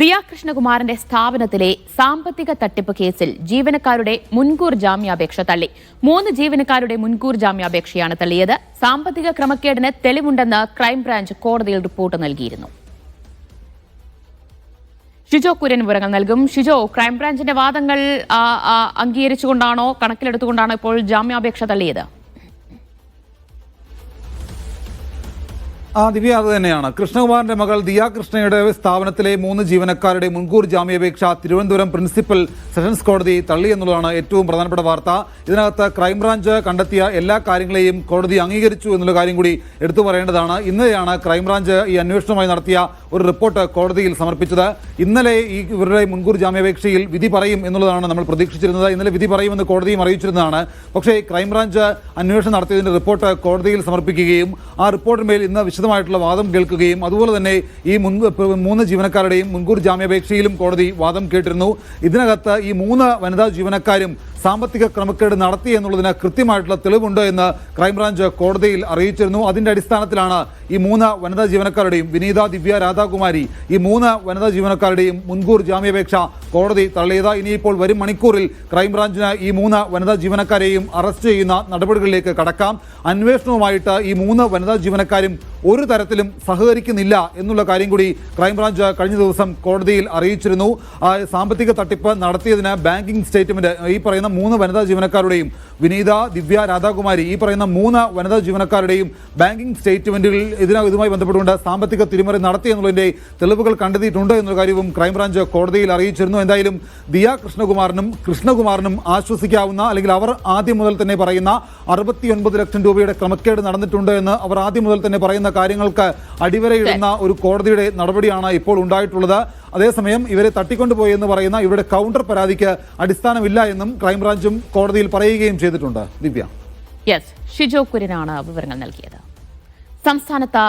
ദിയ കൃഷ്ണകുമാറിന്റെ സ്ഥാപനത്തിലെ സാമ്പത്തിക തട്ടിപ്പ് കേസിൽ ജീവനക്കാരുടെ മുൻകൂർ ജാമ്യാപേക്ഷ തള്ളി. മൂന്ന് ജീവനക്കാരുടെ മുൻകൂർ ജാമ്യാപേക്ഷയാണ് തള്ളിയത്. സാമ്പത്തിക ക്രമക്കേടിന് തെളിവുണ്ടെന്ന് ക്രൈംബ്രാഞ്ച് കോടതിയിൽ റിപ്പോർട്ട് നൽകിയിരുന്നു. ഷിജോ കുര്യൻ വിവരങ്ങൾ നൽകും. ഷിജോ ക്രൈംബ്രാഞ്ചിന്റെ വാദങ്ങൾ അംഗീകരിച്ചുകൊണ്ടാണോ കണക്കിലെടുത്തുകൊണ്ടാണോ ഇപ്പോൾ ജാമ്യാപേക്ഷ തള്ളിയത്? ആ ദിവ്യ അത് തന്നെയാണ്. കൃഷ്ണകുമാറിന്റെ മകൾ ദിയ കൃഷ്ണയുടെ സ്ഥാപനത്തിലെ മൂന്ന് ജീവനക്കാരുടെ മുൻകൂർ ജാമ്യാപേക്ഷ തിരുവനന്തപുരം പ്രിൻസിപ്പൽ സെഷൻസ് കോടതി തള്ളി എന്നുള്ളതാണ് ഏറ്റവും പ്രധാനപ്പെട്ട വാർത്ത. ഇതിനകത്ത് ക്രൈംബ്രാഞ്ച് കണ്ടെത്തിയ എല്ലാ കാര്യങ്ങളെയും കോടതി അംഗീകരിച്ചു എന്നുള്ള കാര്യം കൂടി എടുത്തു പറയേണ്ടതാണ്. ഇന്നലെയാണ് ക്രൈംബ്രാഞ്ച് ഈ അന്വേഷണവുമായി നടത്തിയ ഒരു റിപ്പോർട്ട് കോടതിയിൽ സമർപ്പിച്ചത്. ഇന്നലെ ഈ ഇവരുടെ മുൻകൂർ ജാമ്യാപേക്ഷയിൽ വിധി പറയും എന്നുള്ളതാണ് നമ്മൾ പ്രതീക്ഷിച്ചിരുന്നത്. ഇന്നലെ വിധി പറയുമെന്ന് കോടതിയും അറിയിച്ചിരുന്നതാണ്. പക്ഷേ ക്രൈംബ്രാഞ്ച് അന്വേഷണം നടത്തിയതിന്റെ റിപ്പോർട്ട് കോടതിയിൽ സമർപ്പിക്കുകയും ആ റിപ്പോർട്ടിന്മേൽ ഇന്ന് വിശദമായിട്ടുള്ള വാദം കേൾക്കുകയും അതുപോലെ തന്നെ ഈ മുൻ മൂന്ന് ജീവനക്കാരുടെയും മുൻകൂർ ജാമ്യാപേക്ഷയിലും കോടതി വാദം കേട്ടിരുന്നു. ഇതിനകത്ത് ഈ മൂന്ന് വനിതാ ജീവനക്കാരും സാമ്പത്തിക ക്രമക്കേട് നടത്തി എന്നുള്ളതിന് കൃത്യമായിട്ടുള്ള തെളിവുണ്ട് എന്ന് ക്രൈംബ്രാഞ്ച് കോടതിയിൽ അറിയിച്ചിരുന്നു. അതിന്റെ അടിസ്ഥാനത്തിലാണ് ഈ മൂന്ന് വനിതാ ജീവനക്കാരുടെയും വിനീത ദിവ്യ രാധാകുമാരി ഈ മൂന്ന് വനിതാ ജീവനക്കാരുടെയും മുൻകൂർ ജാമ്യാപേക്ഷ കോടതി തള്ളിയത്. ഇനിയിപ്പോൾ വരും മണിക്കൂറിൽ ക്രൈംബ്രാഞ്ചിന് ഈ മൂന്ന് വനിതാ ജീവനക്കാരെയും അറസ്റ്റ് ചെയ്യുന്ന നടപടികളിലേക്ക് കടക്കാം. അന്വേഷണവുമായിട്ട് ഈ മൂന്ന് വനിതാ ജീവനക്കാരും ഒരു തരത്തിലും സഹകരിക്കുന്നില്ല എന്നുള്ള കാര്യം കൂടി ക്രൈംബ്രാഞ്ച് കഴിഞ്ഞ ദിവസം കോടതിയിൽ അറിയിച്ചിരുന്നു. സാമ്പത്തിക തട്ടിപ്പ് നടത്തിയതിന് ബാങ്കിംഗ് സ്റ്റേറ്റ്മെന്റ് ഈ പറയുന്ന മൂന്ന് വനിതാ ജീവനക്കാരുടെയും വിനീത ദിവ്യ രാധാകുമാരി ഈ പറയുന്ന മൂന്ന് വനിതാ ജീവനക്കാരുടെയും ബാങ്കിംഗ് സ്റ്റേറ്റ്മെന്റുകൾ ഇതിന ഇതുമായി ബന്ധപ്പെട്ടുകൊണ്ട് സാമ്പത്തിക തിരിമറി നടത്തി എന്നുള്ളതിന്റെ തെളിവുകൾ കണ്ടെത്തിയിട്ടുണ്ട് എന്നൊരു കാര്യവും ക്രൈംബ്രാഞ്ച് കോടതിയിൽ അറിയിച്ചിരുന്നു. എന്തായാലും ദിയ കൃഷ്ണകുമാറിനും കൃഷ്ണകുമാറിനും ആശ്വസിക്കാവുന്ന അല്ലെങ്കിൽ അവർ ആദ്യം മുതൽ തന്നെ പറയുന്ന അറുപത്തിയൊൻപത് ലക്ഷം രൂപയുടെ ക്രമക്കേട് നടന്നിട്ടുണ്ട് എന്ന് അവർ ആദ്യം മുതൽ തന്നെ പറയുന്ന കാര്യങ്ങൾക്ക് അടിവരയിടുന്ന ഒരു കോടതിയുടെ നടപടിയാണ് ഇപ്പോൾ ഉണ്ടായിട്ടുള്ളത്. അതേസമയം ഇവരെ തട്ടിക്കൊണ്ടുപോയി എന്ന് പറയുന്ന ഇവരുടെ കൗണ്ടർ പരാതിക്ക് അടിസ്ഥാനമില്ല എന്നും ക്രൈംബ്രാഞ്ചും കോടതിയിൽ പറയുകയും ചെയ്തിട്ടുണ്ട്. ദിവ്യ. യെസ് ഷിജോ കുര്യനാണ് വിവരങ്ങൾ നൽകിയത്. സംസ്ഥാനത്ത്